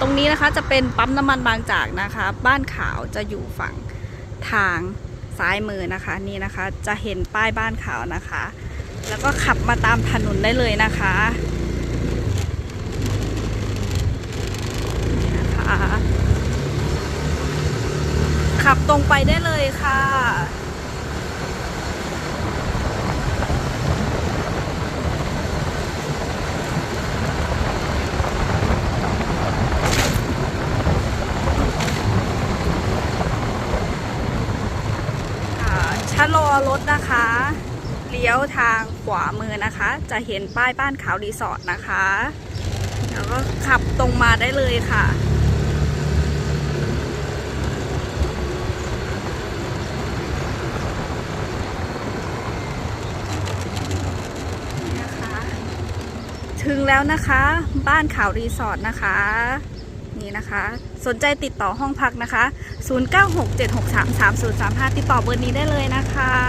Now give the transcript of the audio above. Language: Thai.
ตรงนี้นะคะจะเป็นปั๊มน้ำมันบางจากนะคะ บ้านขาวจะอยู่ฝั่งทางซ้ายมือนะคะนี่นะคะจะเห็นป้ายบ้านขาวนะคะ แล้วก็ขับมาตามถนนได้เลยนะคะนี่นะคะ ขับตรงไปได้เลยค่ะ อ่าชะลอรถนะคะ เลี้ยวทางขวามือนะคะ จะเห็นป้ายบ้านขาวรีสอร์ทนะคะ แล้วก็ขับตรงมาได้เลยค่ะนี่นะคะถึงแล้วนะคะ บ้านขาวรีสอร์ทนะคะ นี้นะคะ สนใจติดต่อห้องพักนะคะ 0967633035 ติดต่อเบอร์นี้ได้เลยนะคะ